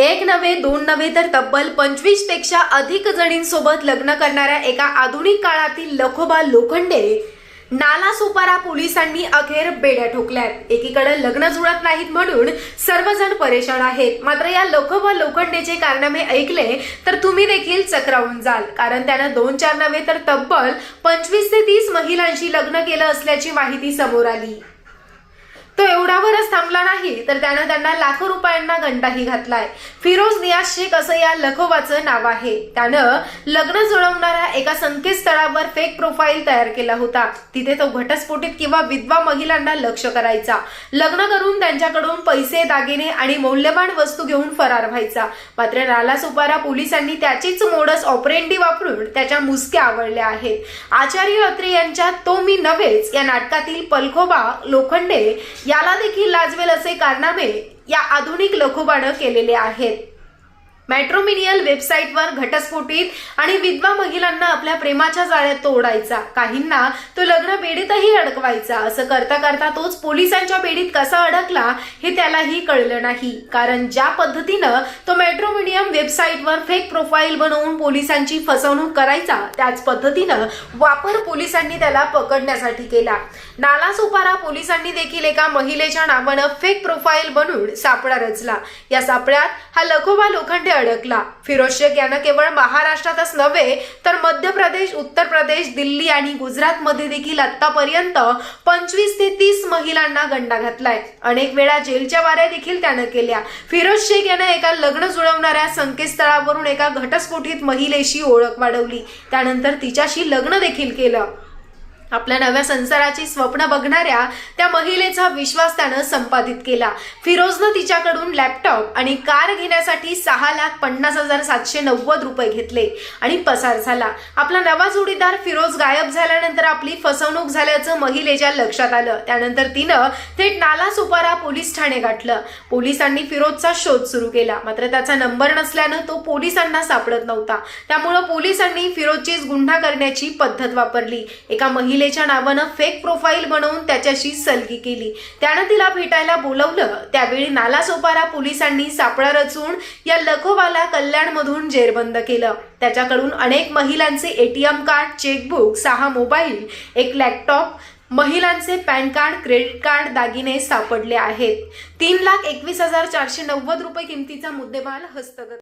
एक नव्हे दोन नव्हे तर तब्बल पंचवीसपेक्षा अधिक जणींसोबत लग्न करणाऱ्या एका आधुनिक काळातील लखोबा लोखंडे नालासोपारा पोलिसांनी अखेर बेड्या ठोकल्यात. एकीकडे लग्न जुळत नाहीत म्हणून सर्वजण परेशान आहेत. मात्र या लखोबा लोखंडेचे कारनामे ऐकले तर तुम्ही देखील चक्रावून जाल. कारण त्यानं दोन चार नव्हे तर तब्बल पंचवीस ते तीस महिलांशी लग्न केलं असल्याची माहिती समोर आली. एवढ्यावरच थांबला नाही तर त्यानं त्यांना लाखो रुपयांना गंडाही घातलाय. फिरोज नियाज शेख असं या लखोबाचं नाव आहे. त्यानं लग्न जुळवणाऱ्या एका संकेतस्थळावर फेक प्रोफाईल तयार केला होता. तिथे तो घटस्फोटित किंवा विधवा महिलांना लक्ष करायचा. लग्न करून त्यांच्याकडून पैसे दागिने आणि मौल्यवान वस्तू घेऊन फरार व्हायचा. मात्र नालासोपारा पोलिसांनी त्याचीच मोडस ऑपरेंडी वापरून त्याच्या मुसक्या आवडल्या आहेत. आचार्य अत्रे यांच्या तो मी नव्हेच या नाटकातील पलखोबा लोखंडे याला देखील लाजवेल असे कारनामे या आधुनिक लखोबानं केलेले आहेत. मॅट्रोमिनियल वेबसाईटवर घटस्फोटीत आणि विधवा महिलांना आपल्या प्रेमाच्या जाळ्यात तो ओढायचा काहींना तो लग्न बेडीतही अडकवायचा. असं करता करता तोच पोलिसांच्या बेडीत कसा अडकला हे त्यालाही कळलं नाही. कारण ज्या पद्धतीनं तो मेट्रोमिडियम वेबसाईटवर फेक प्रोफाईल बनवून पोलिसांची फसवणूक करायचा त्याच पद्धतीनं वापर पोलिसांनी त्याला पकडण्यासाठी केला. नालासोपारा पोलिसांनी देखील एका महिलेच्या नावानं फेक प्रोफाईल बनवून सापळा रचला. या सापळ्यात हा लखोबा लोखंडे अडकला. फिरोज शेख यानं केवळ महाराष्ट्रातच नव्हे तर मध्य प्रदेश उत्तर प्रदेश दिल्ली आणि गुजरात मध्ये देखील आतापर्यंत पंचवीस ते तीस महिलांना गंडा घातलाय. अनेक वेळा जेलच्या वाऱ्या देखील त्यानं केल्या. फिरोज शेख यानं एका लग्न जुळवणाऱ्या संकेतस्थळावरून एका घटस्फोटित महिलेशी ओळख वाढवली. त्यानंतर तिच्याशी लग्न देखील केलं. आपल्या नव्या संसाराची स्वप्न बघणाऱ्या त्या महिलेचा विश्वास त्यानं संपादित केला. फिरोजनं तिच्याकडून लॅपटॉप आणि कार घेण्यासाठी सहा लाख पन्नास हजार सातशे नव्वद रुपये घेतले आणि पसार झाला. आपला नवा जोडीदार फिरोज गायब झाल्यानंतर आपली फसवणूक झाल्याचं महिलेच्या लक्षात आलं. त्यानंतर तिनं थेट नालासोपारा पोलीस ठाणे गाठलं. पोलिसांनी फिरोजचा शोध सुरू केला. मात्र त्याचा नंबर नसल्यानं तो पोलिसांना सापडत नव्हता. त्यामुळं पोलिसांनी फिरोजचीच गुन्हा करण्याची पद्धत वापरली. एका महिला महिलेच्या नावानं फेक प्रोफाईल बनवून त्याच्याशी सलगी केली. त्यानं तिला भेटायला बोलवलं. त्यावेळी नालासोपारा पोलिसांनी सापळा रचून या लखोबाला कल्याणमधून जेरबंद केलं. त्याच्याकडून अनेक महिलांचे एटीएम कार्ड चेकबुक सहा मोबाईल एक लॅपटॉप महिलांचे पॅन कार्ड क्रेडिट कार्ड दागिने सापडले आहेत. तीन लाख एकवीस हजार चारशे नव्वद रुपये किमतीचा मुद्देमाल हस्तगत